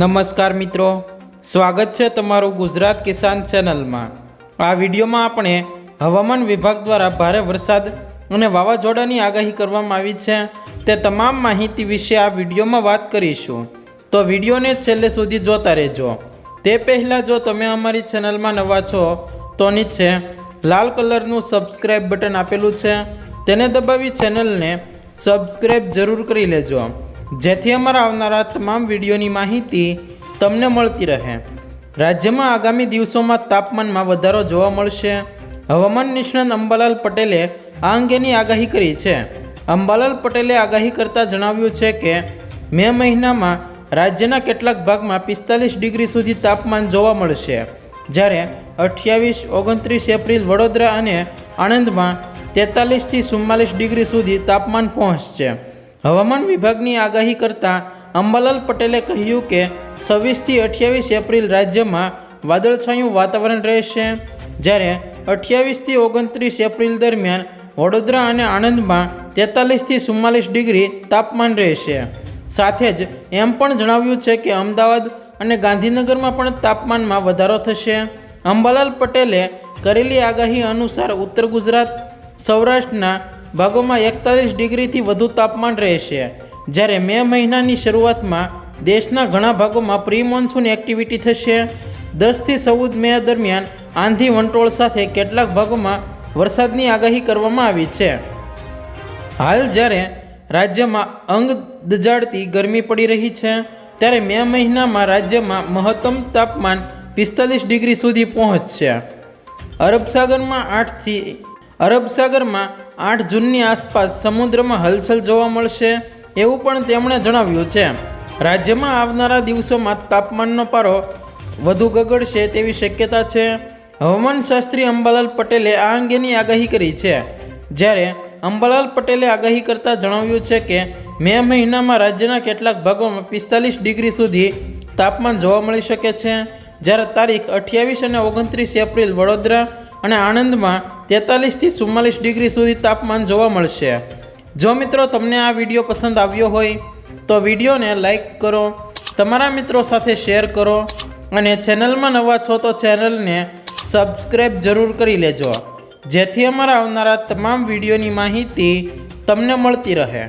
નમસ્કાર મિત્રો. સ્વાગત છે તમારું ગુજરાત કિસાન ચેનલમાં. આ વિડીયોમાં આપણે હવામાન વિભાગ દ્વારા ભારે વરસાદ અને વાવાઝોડાની આગાહી કરવામાં આવી છે. તે તમામ માહિતી વિશે આ વિડીયોમાં વાત કરીશું. તો વિડીયોને છેલ્લે સુધી જોતા રહેજો. તે પહેલાં જો તમે અમારી ચેનલમાં નવા છો, તો નીચે લાલ કલરનું સબસ્ક્રાઈબ બટન આપેલું છે. તેને દબાવી ચેનલને સબસ્ક્રાઈબ જરૂર કરી લેજો. જેથી અમારા આવનારા તમામ વિડીયોની માહિતી તમને મળતી રહે. રાજ્યમાં આગામી દિવસોમાં તાપમાનમાં વધારો જોવા મળશે. હવામાન નિષ્ણાત અંબાલાલ પટેલે આ અંગેની આગાહી કરી છે. અંબાલાલ પટેલે આગાહી કરતાં જણાવ્યું છે કે, મે મહિનામાં રાજ્યના કેટલાક ભાગમાં પિસ્તાલીસ ડિગ્રી સુધી તાપમાન જોવા મળશે. જ્યારે અઠ્યાવીસ, ઓગણત્રીસ એપ્રિલ વડોદરા અને આણંદમાં તેતાલીસથી ચુમ્માલીસ ડિગ્રી સુધી તાપમાન પહોંચશે. હવામાન વિભાગની આગાહી કરતાં અંબાલાલ પટેલે કહ્યું કે છવ્વીસથી અઠ્યાવીસ એપ્રિલ રાજ્યમાં વાદળછાયું વાતાવરણ રહેશે. જ્યારે અઠ્યાવીસથી ઓગણત્રીસ એપ્રિલ દરમિયાન વડોદરા અને આણંદમાં તેતાલીસથી ચુમ્માલીસ ડિગ્રી તાપમાન રહેશે. સાથે જ એમ પણ જણાવ્યું છે કે અમદાવાદ અને ગાંધીનગરમાં પણ તાપમાનમાં વધારો થશે. અંબાલાલ પટેલે કરેલી આગાહી અનુસાર ઉત્તર ગુજરાત, સૌરાષ્ટ્રના ભાગોમાં એકતાલીસ ડિગ્રીથી વધુ તાપમાન રહેશે. જ્યારે મે મહિનાની શરૂઆતમાં દેશના ઘણા ભાગોમાં પ્રી મોન્સૂન એક્ટિવિટી થશે. દસથી ચૌદ મે દરમિયાન આંધી વંટોળ સાથે કેટલાક ભાગોમાં વરસાદની આગાહી કરવામાં આવી છે. હાલ જ્યારે રાજ્યમાં અંગ દજાડતી ગરમી પડી રહી છે, ત્યારે મે મહિનામાં રાજ્યમાં મહત્તમ તાપમાન પિસ્તાલીસ ડિગ્રી સુધી પહોંચશે. અરબ સાગરમાં આઠથી અરબ સાગરમાં આઠ જૂનની આસપાસ સમુદ્રમાં હલચલ જોવા મળશે એવું પણ તેમણે જણાવ્યું છે. રાજ્યમાં આવનારા દિવસોમાં તાપમાનનો પારો વધુ ગગડશે તેવી શક્યતા છે. હવામાનશાસ્ત્રી અંબાલાલ પટેલે આ અંગેની આગાહી કરી છે. જ્યારે અંબાલાલ પટેલે આગાહી કરતાં જણાવ્યું છે કે, મે મહિનામાં રાજ્યના કેટલાક ભાગોમાં પિસ્તાલીસ ડિગ્રી સુધી તાપમાન જોવા મળી શકે છે. જ્યારે તારીખ અઠ્યાવીસ અને ઓગણત્રીસ એપ્રિલ વડોદરા અને આણંદમાં તેતાલીસથી ચુમ્માલીસ ડિગ્રી સુધી તાપમાન જોવા મળશે. જો મિત્રો તમને આ વીડિયો પસંદ આવ્યો હોય, તો વિડીયોને લાઈક કરો, તમારા મિત્રો સાથે શેર કરો, અને ચેનલમાં નવા છો તો ચેનલને સબસ્ક્રાઈબ જરૂર કરી લેજો. જેથી અમારા આવનારા તમામ વિડીયોની માહિતી તમને મળતી રહે.